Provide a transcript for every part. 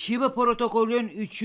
Shiba protokolün 3.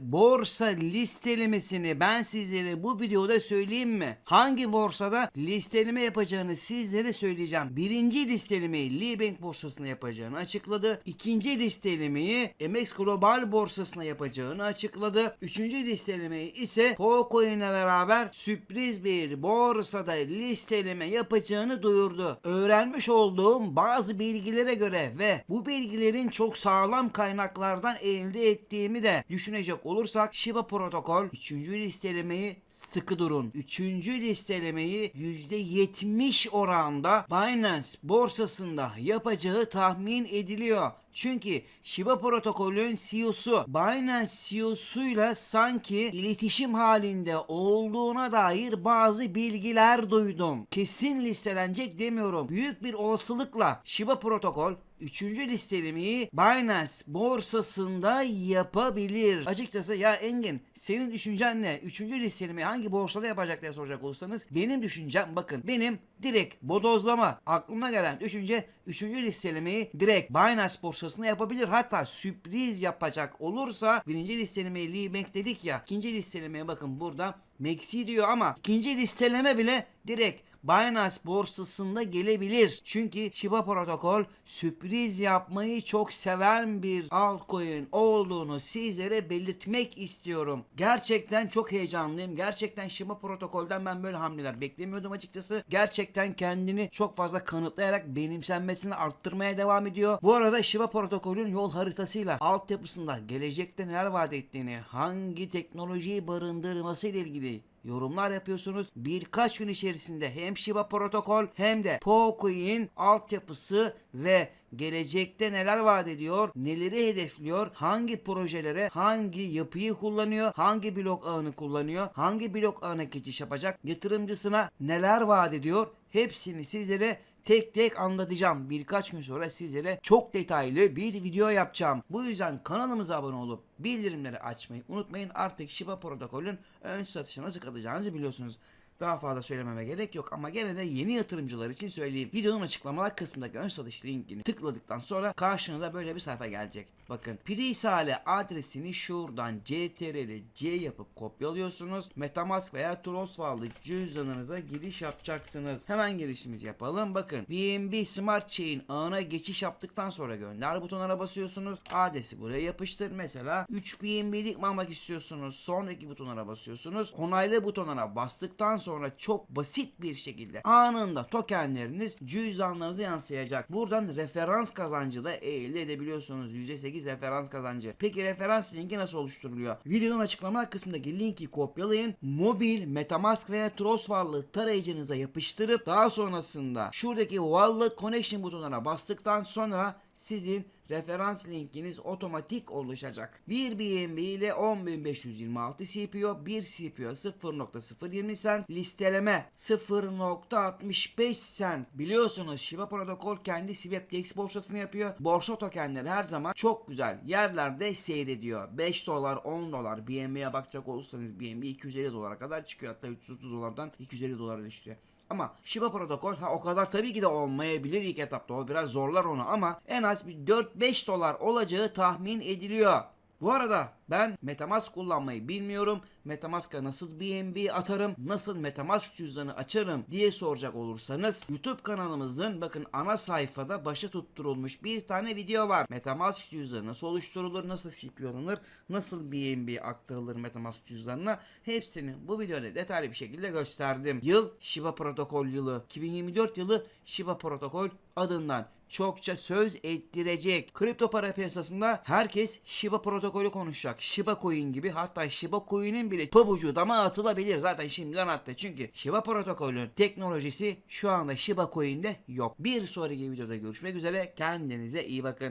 borsa listelemesini ben sizlere bu videoda söyleyeyim mi? Hangi borsada listeleme yapacağını sizlere söyleyeceğim. Birinci listelemeyi Libank borsasına yapacağını açıkladı. İkinci listelemeyi MX Global borsasına yapacağını açıkladı. Üçüncü listelemeyi ise Pocoin'le beraber sürpriz bir borsada listeleme yapacağını duyurdu. Öğrenmiş olduğum bazı bilgilere göre ve bu bilgilerin çok sağlam kaynaklardan elde ettiğimi de düşünecek olursak Shiba protokol 3. listelemeyi sıkı durun. 3. listelemeyi %70 oranda Binance borsasında yapacağı tahmin ediliyor. Çünkü Shiba protokolün CEO'su Binance CEO'suyla sanki iletişim halinde olduğuna dair bazı bilgiler duydum. Kesin listelenecek demiyorum. Büyük bir olasılıkla Shiba protokol 3. listelemeyi Binance borsasında yapabilir. Açıkçası ya Engin senin düşüncen ne? 3. listelemeyi hangi borsada yapacak diye soracak olursanız benim düşüncem bakın benim direkt bodozlama aklıma gelen düşünce 3. listelemeyi direkt Binance borsasında yapabilir. Hatta sürpriz yapacak olursa birinci listelemeyi Lee Bank dedik ya ikinci listelemeye bakın burada Maxi diyor ama ikinci listeleme bile direkt Binance borsasında gelebilir. Çünkü Shiba protokol sürpriz yapmayı çok seven bir altcoin olduğunu sizlere belirtmek istiyorum. Gerçekten çok heyecanlıyım. Gerçekten Shiba protokolden ben böyle hamleler beklemiyordum açıkçası. Gerçekten kendini çok fazla kanıtlayarak benimsenmesini arttırmaya devam ediyor. Bu arada Shiba protokolün yol haritasıyla altyapısında gelecekte neler vaat ettiğini, hangi teknolojiyi barındırması ile ilgili yorumlar yapıyorsunuz. Birkaç gün içerisinde hem Shiba protokol hem de Pocoin altyapısı ve gelecekte neler vaat ediyor, neleri hedefliyor, hangi projelere, hangi yapıyı kullanıyor, hangi blok ağını kullanıyor, hangi blok ağına geçiş yapacak, yatırımcısına neler vaat ediyor hepsini sizlere tek tek anlatacağım. Birkaç gün sonra sizlere çok detaylı bir video yapacağım. Bu yüzden kanalımıza abone olup bildirimleri açmayı unutmayın. Artık Shiba protokolün ön satışa nasıl kalacağınızı biliyorsunuz. Daha fazla söylememe gerek yok ama gene de yeni yatırımcılar için söyleyeyim. Videonun açıklamalar kısmındaki ön satış linkini tıkladıktan sonra karşınıza böyle bir sayfa gelecek. Bakın Prisale adresini şuradan CTRL C yapıp kopyalıyorsunuz. Metamask veya Trustwallet cüzdanınıza giriş yapacaksınız. Hemen girişimizi yapalım. Bakın BNB Smart Chain ağına geçiş yaptıktan sonra gönder butonuna basıyorsunuz. Adresi buraya yapıştır. Mesela 3 BNB'lik mi almak istiyorsunuz? Sonraki butonuna basıyorsunuz. Onaylı butonuna bastıktan sonra çok basit bir şekilde anında tokenleriniz cüzdanlarınıza yansıyacak. Buradan referans kazancı da elde edebiliyorsunuz. %8 referans kazancı. Peki referans linki nasıl oluşturuluyor? Videonun açıklama kısmındaki linki kopyalayın. Mobil, Metamask veya Trust Wallet tarayıcınıza yapıştırıp daha sonrasında şuradaki Wallet Connection butonuna bastıktan sonra sizin referans linkiniz otomatik oluşacak. Bir BNB ile 10.526 CPO, bir CPO 0.020 sen, listeleme 0.65 sen. Biliyorsunuz Shiba protokol kendi Swapdex borsasını yapıyor. Borsa tokenleri her zaman çok güzel yerlerde seyrediyor. 5 dolar, 10 dolar BNB'ye bakacak olursanız BNB 250 dolara kadar çıkıyor. Hatta 330 dolardan 250 dolara düştü. Ama Shiba protokol ha o kadar tabii ki de olmayabilir ilk etapta. O biraz zorlar onu ama en az bir 4-5 dolar olacağı tahmin ediliyor. Bu arada ben Metamask kullanmayı bilmiyorum. Metamask'a nasıl BNB atarım, nasıl Metamask cüzdanı açarım diye soracak olursanız YouTube kanalımızın bakın ana sayfada başa tutturulmuş bir tane video var. Metamask cüzdanı nasıl oluşturulur, nasıl CPO'lanır, nasıl BNB aktarılır Metamask cüzdanına hepsini bu videoda detaylı bir şekilde gösterdim. Yıl Shiba protokol yılı, 2024 yılı Shiba protokol adından çokça söz ettirecek. Kripto para piyasasında herkes Shiba protokolü konuşacak. Shiba Coin gibi hatta Shiba Coin'in bile pabucu dama atılabilir. Zaten şimdiden attı. Çünkü Shiba protokolün teknolojisi şu anda Shiba Coin'de yok. Bir sonraki videoda görüşmek üzere. Kendinize iyi bakın.